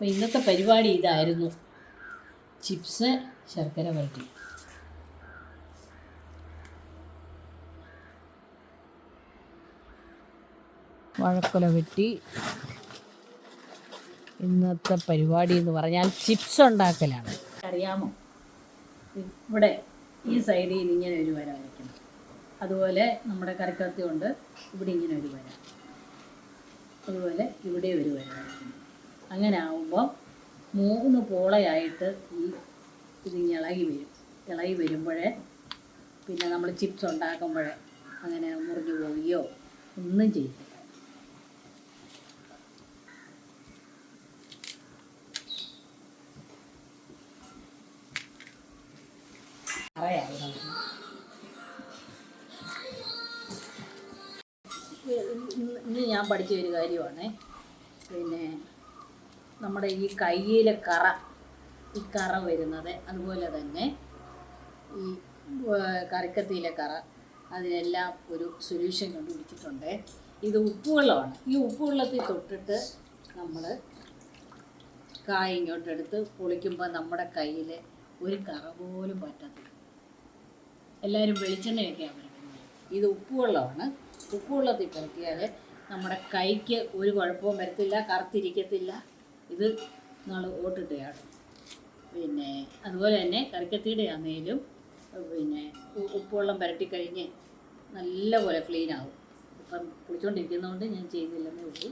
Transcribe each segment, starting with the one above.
അപ്പോൾ ഇന്നത്തെ പരിപാടി ഇതായിരുന്നു. ചിപ്സ് ശർക്കര വരട്ടി. വാഴക്കൊല വെട്ടി. ഇന്നത്തെ പരിപാടി എന്ന് പറഞ്ഞാൽ ചിപ്സ് ഉണ്ടാക്കലാണ്. അറിയാമോ? ഇവിടെ ഈ സൈഡിൽ ഇങ്ങനെ ഒരു വര വരയ്ക്കണം. അതുപോലെ നമ്മുടെ കറിക്കത്തി കൊണ്ട് ഇവിടെ ഇങ്ങനെ ഒരു വര. അതുപോലെ ഇവിടെ ഒരു വര വരയ്ക്കണം. അങ്ങനെ ആവുമ്പോൾ മൂന്ന് പോളയായിട്ട് ഈ ഇത് ഇളകി വരും. ഇളകി വരുമ്പോഴേ പിന്നെ നമ്മൾ ചിപ്സ് ഉണ്ടാക്കുമ്പോഴേ അങ്ങനെ മുറിഞ്ഞു പോവുകയോ ഒന്നും ഇന്ന് ഇന്ന് ഞാൻ പഠിച്ച ഒരു കാര്യമാണ്. പിന്നെ നമ്മുടെ ഈ കയ്യിലെ കറ ഈ കറ വരുന്നത് അതുപോലെ തന്നെ ഈ കറിക്കത്തിയിലെ കറ അതിനെല്ലാം ഒരു സൊല്യൂഷൻ കണ്ടുപിടിച്ചിട്ടുണ്ട്. ഇത് ഉപ്പുവെള്ളമാണ്. ഈ ഉപ്പുവെള്ളത്തിൽ തൊട്ടിട്ട് നമ്മൾ കായ ഇങ്ങോട്ടെടുത്ത് പൊളിക്കുമ്പോൾ നമ്മുടെ കയ്യിൽ ഒരു കറ പോലും പറ്റത്തില്ല. എല്ലാവരും വെളിച്ചെണ്ണയൊക്കെയാണ് പുരട്ടുന്നത് ഇത് ഉപ്പുവെള്ളമാണ്. ഉപ്പുവെള്ളത്തിൽ പുരട്ടിയാൽ നമ്മുടെ കൈക്ക് ഒരു കുഴപ്പവും വരത്തില്ല കറുത്തിരിക്കത്തില്ല. ഇത് നാൾ ഓട്ടിട്ടയാണ് പിന്നെ അതുപോലെ തന്നെ കറിക്കത്തിയുടെ ആണെങ്കിലും പിന്നെ ഉപ്പുവെള്ളം പുരട്ടി കഴിഞ്ഞ് നല്ലപോലെ ക്ലീൻ ആവും ഇപ്പം കുളിച്ചുകൊണ്ടിരിക്കുന്നതുകൊണ്ട് ഞാൻ ചെയ്യുന്നില്ലെന്നേ ഉള്ളൂ.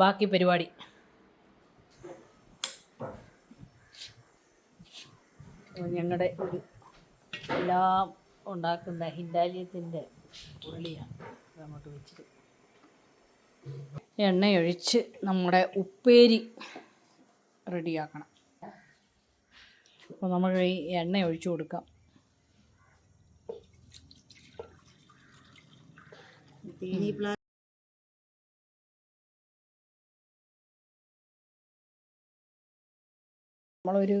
ബാക്കി പരിപാടി. ഞങ്ങളുടെ ഒരു എല്ലാം ഉണ്ടാക്കുന്ന ഹിന്ദാലിയത്തിന്റെ ഉള്ളിയാണ് അങ്ങോട്ട് വെച്ചിട്ട്. എണ്ണയൊഴിച്ച് നമ്മുടെ ഉപ്പേരി റെഡിയാക്കണം. അപ്പോൾ നമ്മൾ ഈ എണ്ണ ഒഴിച്ചു കൊടുക്കാം. നമ്മളൊരു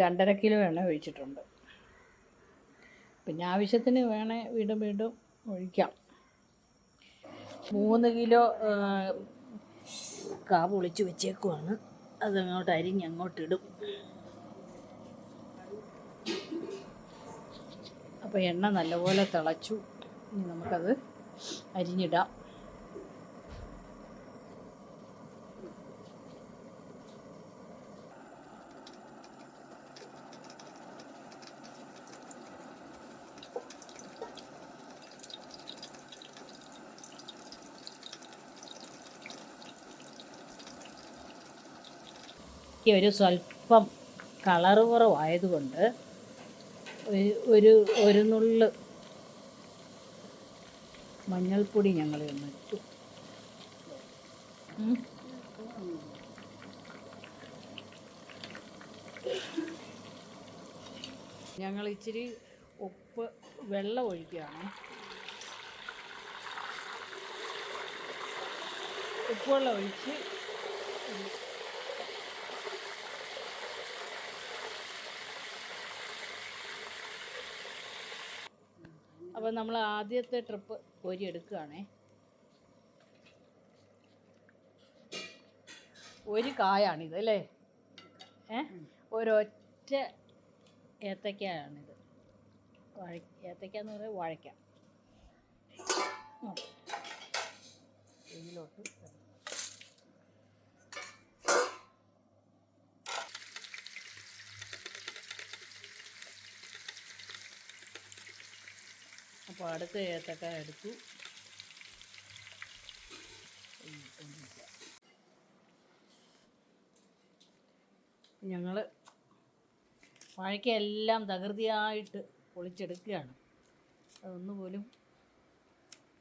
രണ്ടര കിലോ എണ്ണ ഒഴിച്ചിട്ടുണ്ട്. പിന്നെ ആവശ്യത്തിന് വേണേൽ വീണ്ടും വീണ്ടും ഒഴിക്കാം. മൂന്ന് കിലോ കാ പൊളിച്ച് വെച്ചേക്കുവാണ്. അതങ്ങോട്ട് അരിഞ്ഞ് അങ്ങോട്ടിടും അപ്പോൾ എണ്ണ നല്ലപോലെ തിളച്ചു. ഇനി നമുക്കത് അരിഞ്ഞിടാം. ഈ ഒരു സ്വല്പം കളറ് കുറവായതുകൊണ്ട് ഒരു- ഒരു ഒരു നുള്ള് മഞ്ഞൾപ്പൊടി ഞങ്ങൾ ഇന്നിട്ടു ഞങ്ങൾ ഇച്ചിരി ഉപ്പ് വെള്ളം ഒഴിക്കുകയാണ്. ഉപ്പുവെള്ളം ഒഴിച്ച് അപ്പോൾ നമ്മൾ ആദ്യത്തെ ട്രിപ്പ് കോരി എടുക്കുകയാണേ ഒരു കായാണിത് അല്ലേ? ഏ? ഒരൊറ്റ ഏത്തക്കായാണിത്. വഴ ഏത്തക്ക എന്ന് പറയുന്നത് വാഴയ്ക്ക അപ്പോൾ അടുത്ത ഏത്തക്ക എടുത്തു ഞങ്ങൾ വാഴയ്ക്കെല്ലാം തകൃതിയായിട്ട് പൊളിച്ചെടുക്കുകയാണ്. അതൊന്നുപോലും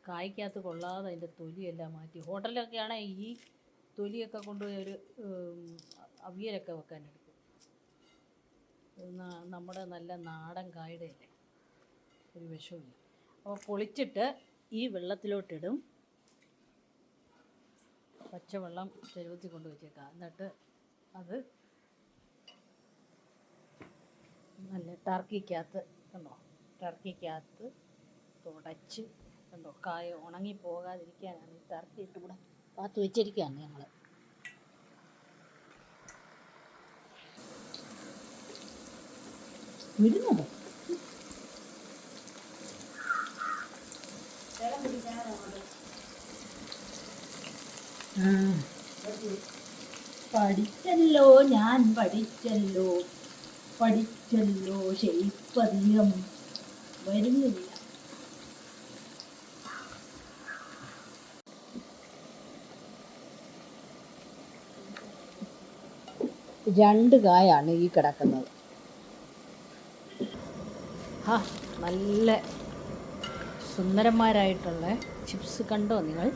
കായ്ക്കകത്ത് കൊള്ളാതെ അതിന്റെ തൊലിയെല്ലാം മാറ്റി. ഹോട്ടലിലൊക്കെ ഈ തൊലിയൊക്കെ കൊണ്ടുപോയി ഒരു അവിയലൊക്കെ വെക്കാനെടുക്കും നമ്മുടെ നല്ല നാടൻ കായുടെ ഒരു വിഷമില്ല അപ്പോൾ പൊളിച്ചിട്ട് ഈ വെള്ളത്തിലോട്ടിടും. പച്ചവെള്ളം ചെരുവത്തിൽ കൊണ്ട് വെച്ചേക്കാം. എന്നിട്ട് അത് നല്ല ടർക്കിക്കകത്ത് കണ്ടോ? ടർക്കിക്കകത്ത് തുടച്ച് കണ്ടോ? കായ ഉണങ്ങി പോകാതിരിക്കാനാണ് ഈ ടർക്കി ഇട്ട് കൂടെ കാത്തു വെച്ചിരിക്കുകയാണ് ഞങ്ങൾ വിടുന്നുണ്ടോ? പഠിച്ചല്ലോ ഞാൻ പഠിച്ചല്ലോ. പഠിച്ചല്ലോ ശൈപ്പതിയം വരുന്നില്ല. രണ്ട് കായാണ് ഈ കിടക്കുന്നത്. ഹാ നല്ല സുന്ദരന്മാരായിട്ടുള്ള ചിപ്സ് കണ്ടോ നിങ്ങൾ.